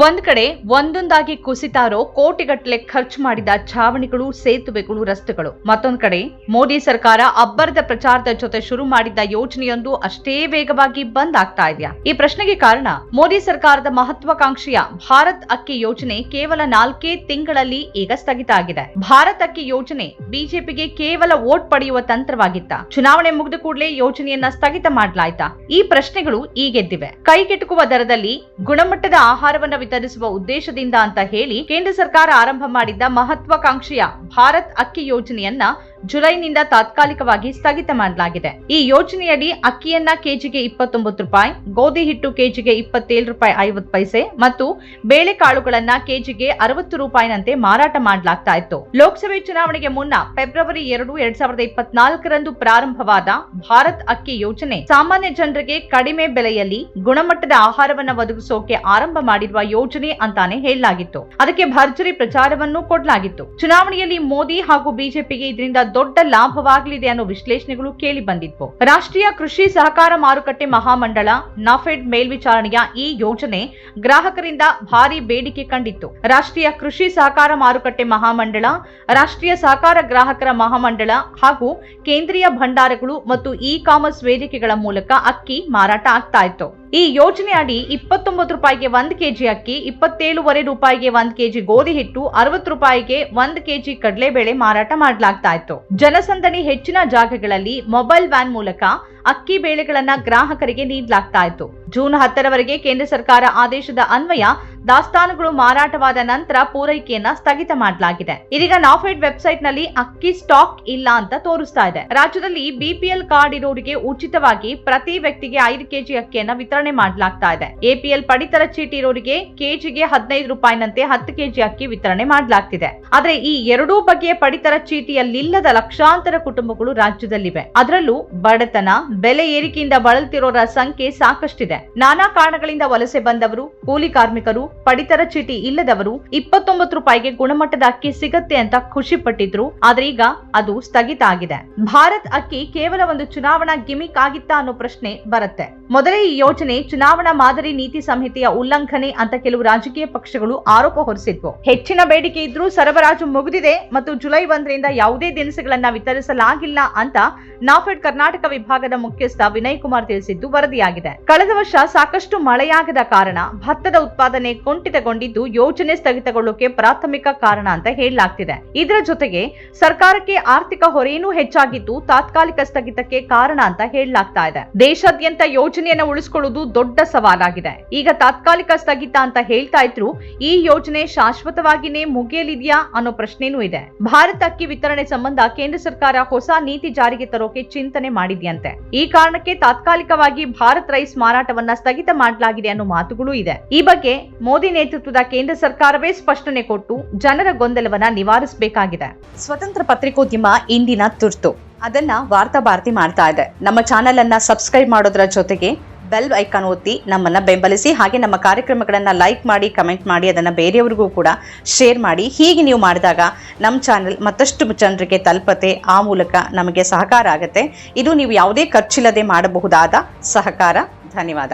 ಒಂದ್ ಕಡೆ ಒಂದೊಂದಾಗಿ ಕುಸಿತಾರೋ ಕೋಟಿಗಟ್ಟಲೆ ಖರ್ಚು ಮಾಡಿದ ಛಾವಣಿಗಳು, ಸೇತುವೆಗಳು, ರಸ್ತೆಗಳು. ಮತ್ತೊಂದ್ ಕಡೆ ಮೋದಿ ಸರ್ಕಾರ ಅಬ್ಬರದ ಪ್ರಚಾರದ ಜೊತೆ ಶುರು ಮಾಡಿದ್ದ ಯೋಜನೆಯೊಂದು ಅಷ್ಟೇ ವೇಗವಾಗಿ ಬಂದ್ ಆಗ್ತಾ ಇದೆಯಾ? ಈ ಪ್ರಶ್ನೆಗೆ ಕಾರಣ, ಮೋದಿ ಸರ್ಕಾರದ ಮಹತ್ವಾಕಾಂಕ್ಷೆಯ ಭಾರತ್ ಅಕ್ಕಿ ಯೋಜನೆ ಕೇವಲ ನಾಲ್ಕೇ ತಿಂಗಳಲ್ಲಿ ಈಗ ಸ್ಥಗಿತ ಆಗಿದೆ. ಭಾರತ್ ಅಕ್ಕಿ ಯೋಜನೆ ಬಿಜೆಪಿಗೆ ಕೇವಲ ವೋಟ್ ಪಡೆಯುವ ತಂತ್ರವಾಗಿತ್ತ? ಚುನಾವಣೆ ಮುಗಿದ ಕೂಡಲೇ ಯೋಜನೆಯನ್ನ ಸ್ಥಗಿತ ಮಾಡಲಾಯ್ತಾ? ಈ ಪ್ರಶ್ನೆಗಳು ಈಗೆದ್ದಿವೆ ಕೈಗೆಟುಕುವ ದರದಲ್ಲಿ ಗುಣಮಟ್ಟದ ಆಹಾರವನ್ನ ವಿತರಿಸುವ ಉದ್ದೇಶದಿಂದ ಅಂತ ಹೇಳಿ ಕೇಂದ್ರ ಸರ್ಕಾರ ಆರಂಭ ಮಾಡಿದ್ದ ಮಹತ್ವಾಕಾಂಕ್ಷೆಯ ಭಾರತ್ ಅಕ್ಕಿ ಯೋಜನೆಯನ್ನ ಜುಲೈನಿಂದ ತಾತ್ಕಾಲಿಕವಾಗಿ ಸ್ಥಗಿತ ಮಾಡಲಾಗಿದೆ. ಈ ಯೋಜನೆಯಡಿ ಅಕ್ಕಿಯನ್ನ ಕೆಜಿಗೆ ಇಪ್ಪತ್ತೊಂಬತ್ತು ರೂಪಾಯಿ, ಗೋಧಿ ಹಿಟ್ಟು ಕೆಜಿಗೆ ಇಪ್ಪತ್ತೇಳು ರೂಪಾಯಿ ಐವತ್ತು ಪೈಸೆ ಮತ್ತು ಬೇಳೆಕಾಳುಗಳನ್ನ ಕೆಜಿಗೆ ಅರವತ್ತು ರೂಪಾಯಿನಂತೆ ಮಾರಾಟ ಮಾಡಲಾಗ್ತಾ ಇತ್ತು. ಲೋಕಸಭೆ ಚುನಾವಣೆಗೆ ಮುನ್ನ ಫೆಬ್ರವರಿ ಎರಡು, ಎರಡ್ ಸಾವಿರದ ಇಪ್ಪತ್ನಾಲ್ಕರಂದು ಪ್ರಾರಂಭವಾದ ಭಾರತ್ ಅಕ್ಕಿ ಯೋಜನೆ ಸಾಮಾನ್ಯ ಜನರಿಗೆ ಕಡಿಮೆ ಬೆಲೆಯಲ್ಲಿ ಗುಣಮಟ್ಟದ ಆಹಾರವನ್ನ ಒದಗಿಸೋಕೆ ಆರಂಭ ಮಾಡಿರುವ ಯೋಜನೆ ಅಂತಾನೆ ಹೇಳಲಾಗಿತ್ತು. ಅದಕ್ಕೆ ಭರ್ಜರಿ ಪ್ರಚಾರವನ್ನು ಕೊಡಲಾಗಿತ್ತು. ಚುನಾವಣೆಯಲ್ಲಿ ಮೋದಿ ಹಾಗೂ ಬಿಜೆಪಿಗೆ ಇದರಿಂದ ದೊಡ್ಡ ಲಾಭವಾಗಲಿದೆ ಅನ್ನೋ ವಿಶ್ಲೇಷಣೆಗಳು ಕೇಳಿ ಬಂದಿದ್ವು. ರಾಷ್ಟ್ರೀಯ ಕೃಷಿ ಸಹಕಾರ ಮಾರುಕಟ್ಟೆ ಮಹಾಮಂಡಳ, ನಫೆಡ್ ಮೇಲ್ವಿಚಾರಣೆಯ ಈ ಯೋಜನೆ ಗ್ರಾಹಕರಿಂದ ಭಾರಿ ಬೇಡಿಕೆ ಕಂಡಿತ್ತು. ರಾಷ್ಟ್ರೀಯ ಕೃಷಿ ಸಹಕಾರ ಮಾರುಕಟ್ಟೆ ಮಹಾಮಂಡಳ, ರಾಷ್ಟ್ರೀಯ ಸಹಕಾರ ಗ್ರಾಹಕರ ಮಹಾಮಂಡಳ ಹಾಗೂ ಕೇಂದ್ರೀಯ ಭಂಡಾರಗಳು ಮತ್ತು ಇ ಕಾಮರ್ಸ್ ವೇದಿಕೆಗಳ ಮೂಲಕ ಅಕ್ಕಿ ಮಾರಾಟ ಆಗ್ತಾ ಇತ್ತು. ಈ ಯೋಜನೆ ಅಡಿ ಇಪ್ಪತ್ತೊಂಬತ್ತು ರೂಪಾಯಿಗೆ ಒಂದ್ ಕೆಜಿ ಅಕ್ಕಿ, ಇಪ್ಪತ್ತೇಳುವರೆ ರೂಪಾಯಿಗೆ ಒಂದ್ ಕೆಜಿ ಗೋಧಿ ಹಿಟ್ಟು, ಅರವತ್ತು ರೂಪಾಯಿಗೆ ಒಂದ್ ಕೆಜಿ ಕಡಲೆಬೇಳೆ ಮಾರಾಟ ಮಾಡಲಾಗ್ತಾ ಇತ್ತು. ಜನಸಂದಣಿ ಹೆಚ್ಚಿನ ಜಾಗಗಳಲ್ಲಿ ಮೊಬೈಲ್ ವ್ಯಾನ್ ಮೂಲಕ ಅಕ್ಕಿ ಬೇಳೆಗಳನ್ನ ಗ್ರಾಹಕರಿಗೆ ನೀಡಲಾಗ್ತಾ ಇತ್ತು. ಜೂನ್ ಹತ್ತರವರೆಗೆ ಕೇಂದ್ರ ಸರ್ಕಾರ ಆದೇಶದ ಅನ್ವಯ ದಾಸ್ತಾನುಗಳು ಮಾರಾಟವಾದ ನಂತರ ಪೂರೈಕೆಯನ್ನ ಸ್ಥಗಿತ ಮಾಡಲಾಗಿದೆ. ಇದೀಗ ನಾಫೆಡ್ ವೆಬ್ಸೈಟ್ನಲ್ಲಿ ಅಕ್ಕಿ ಸ್ಟಾಕ್ ಇಲ್ಲ ಅಂತ ತೋರಿಸ್ತಾ ಇದೆ. ರಾಜ್ಯದಲ್ಲಿ ಬಿಪಿಎಲ್ ಕಾರ್ಡ್ ಇರೋರಿಗೆ ಉಚಿತವಾಗಿ ಪ್ರತಿ ವ್ಯಕ್ತಿಗೆ ಐದು ಕೆಜಿ ಅಕ್ಕಿಯನ್ನ ವಿತರಣೆ ಮಾಡಲಾಗ್ತಾ ಇದೆ. ಎಪಿಎಲ್ ಪಡಿತರ ಚೀಟಿ ಇರೋರಿಗೆ ಕೆಜಿಗೆ ಹದಿನೈದು ರೂಪಾಯಿನಂತೆ ಹತ್ತು ಕೆಜಿ ಅಕ್ಕಿ ವಿತರಣೆ ಮಾಡಲಾಗ್ತಿದೆ. ಆದ್ರೆ ಈ ಎರಡೂ ಬಗೆಯ ಪಡಿತರ ಚೀಟಿಯಲ್ಲಿಲ್ಲದ ಲಕ್ಷಾಂತರ ಕುಟುಂಬಗಳು ರಾಜ್ಯದಲ್ಲಿವೆ. ಅದರಲ್ಲೂ ಬಡತನ, ಬೆಲೆ ಏರಿಕೆಯಿಂದ ಬಳಲ್ತಿರೋರ ಸಂಖ್ಯೆ ಸಾಕಷ್ಟಿದೆ. ನಾನಾ ಕಾರಣಗಳಿಂದ ವಲಸೆ ಬಂದವರು, ಕೂಲಿ ಕಾರ್ಮಿಕರು ಪಡಿತರ ಚೀಟಿ ಇಲ್ಲದವರು ಇಪ್ಪತ್ತೊಂಬತ್ತು ರೂಪಾಯಿಗೆ ಗುಣಮಟ್ಟದ ಅಕ್ಕಿ ಸಿಗತ್ತೆ ಅಂತ ಖುಷಿ ಪಟ್ಟಿದ್ರು ಆದ್ರೆ ಈಗ ಅದು ಸ್ಥಗಿತ ಆಗಿದೆ. ಭಾರತ್ ಅಕ್ಕಿ ಕೇವಲ ಒಂದು ಚುನಾವಣಾ ಗಿಮಿಕ್ ಆಗಿತ್ತಾ ಅನ್ನೋ ಪ್ರಶ್ನೆ ಬರುತ್ತೆ. ಮೊದಲೇ ಈ ಯೋಜನೆ ಚುನಾವಣಾ ಮಾದರಿ ನೀತಿ ಸಂಹಿತೆಯ ಉಲ್ಲಂಘನೆ ಅಂತ ಕೆಲವು ರಾಜಕೀಯ ಪಕ್ಷಗಳು ಆರೋಪ ಹೊರಿಸಿದ್ವು. ಹೆಚ್ಚಿನ ಬೇಡಿಕೆ ಇದ್ರೂ ಸರಬರಾಜು ಮುಗಿದಿದೆ ಮತ್ತು ಜುಲೈ ಒಂದರಿಂದ ಯಾವುದೇ ದಿನಸುಗಳನ್ನ ವಿತರಿಸಲಾಗಿಲ್ಲ ಅಂತ ನಾಫೆಡ್ ಕರ್ನಾಟಕ ವಿಭಾಗದ ಮುಖ್ಯಸ್ಥ ವಿನಯ್ ಕುಮಾರ್ ತಿಳಿಸಿದ್ದು ವರದಿಯಾಗಿದೆ. ಕಳೆದ ವರ್ಷ ಸಾಕಷ್ಟು ಮಳೆಯಾಗದ ಕಾರಣ ಭತ್ತದ ಉತ್ಪಾದನೆ ಕುಂಠಿತಗೊಂಡಿದ್ದು ಯೋಜನೆ ಸ್ಥಗಿತಗೊಳ್ಳೋಕೆ ಪ್ರಾಥಮಿಕ ಕಾರಣ ಅಂತ ಹೇಳಲಾಗ್ತಿದೆ. ಇದರ ಜೊತೆಗೆ ಸರ್ಕಾರಕ್ಕೆ ಆರ್ಥಿಕ ಹೊರೆಯೂ ಹೆಚ್ಚಾಗಿದ್ದು ತಾತ್ಕಾಲಿಕ ಸ್ಥಗಿತಕ್ಕೆ ಕಾರಣ ಅಂತ ಹೇಳಲಾಗ್ತಾ ಇದೆ. ದೇಶಾದ್ಯಂತ ಯೋಜನೆಯನ್ನು ಉಳಿಸಿಕೊಳ್ಳುವುದು ದೊಡ್ಡ ಸವಾಲಾಗಿದೆ. ಈಗ ತಾತ್ಕಾಲಿಕ ಸ್ಥಗಿತ ಅಂತ ಹೇಳ್ತಾ ಇದ್ರು ಈ ಯೋಜನೆ ಶಾಶ್ವತವಾಗಿನೇ ಮುಗಿಯಲಿದೆಯಾ ಅನ್ನೋ ಪ್ರಶ್ನೆನೂ ಇದೆ. ಭಾರತ ಅಕ್ಕಿ ವಿತರಣೆ ಸಂಬಂಧ ಕೇಂದ್ರ ಸರ್ಕಾರ ಹೊಸ ನೀತಿ ಜಾರಿಗೆ ತರೋಕೆ ಚಿಂತನೆ ಮಾಡಿದ್ಯಂತೆ. ಈ ಕಾರಣಕ್ಕೆ ತಾತ್ಕಾಲಿಕವಾಗಿ ಭಾರತ್ ರೈಸ್ ಮಾರಾಟವನ್ನ ಸ್ಥಗಿತ ಮಾಡಲಾಗಿದೆ ಅನ್ನೋ ಮಾತುಗಳು ಇದೆ. ಈ ಬಗ್ಗೆ ಮೋದಿ ನೇತೃತ್ವದ ಕೇಂದ್ರ ಸರ್ಕಾರವೇ ಸ್ಪಷ್ಟನೆ ಕೊಟ್ಟು ಜನರ ಗೊಂದಲವನ್ನ ನಿವಾರಿಸಬೇಕಾಗಿದೆ. ಸ್ವತಂತ್ರ ಪತ್ರಿಕೋದ್ಯಮ ಇಂದಿನ ತುರ್ತು. ಅದನ್ನ ವಾರ್ತಾ ಭಾರತಿ ಮಾಡ್ತಾ ಇದೆ. ನಮ್ಮ ಚಾನೆಲ್ ಅನ್ನ ಸಬ್ಸ್ಕ್ರೈಬ್ ಮಾಡೋದ್ರ ಜೊತೆಗೆ ಬೆಲ್ ಐಕಾನ್ ಒತ್ತಿ ನಮ್ಮನ್ನ ಬೆಂಬಲಿಸಿ ಹಾಗೆ ನಮ್ಮ ಕಾರ್ಯಕ್ರಮಗಳನ್ನ ಲೈಕ್ ಮಾಡಿ ಕಮೆಂಟ್ ಮಾಡಿ, ಅದನ್ನ ಬೇರೆಯವರಿಗೂ ಕೂಡ ಶೇರ್ ಮಾಡಿ. ಹೀಗೆ ನೀವು ಮಾಡಿದಾಗ ನಮ್ಮ ಚಾನೆಲ್ ಮತ್ತಷ್ಟು ಜನರಿಗೆ ತಲುಪತೆ, ಆ ಮೂಲಕ ನಮಗೆ ಸಹಕಾರ ಆಗುತ್ತೆ. ಇದು ನೀವು ಯಾವುದೇ ಖರ್ಚಿಲ್ಲದೆ ಮಾಡಬಹುದಾದ ಸಹಕಾರ. ಧನ್ಯವಾದ.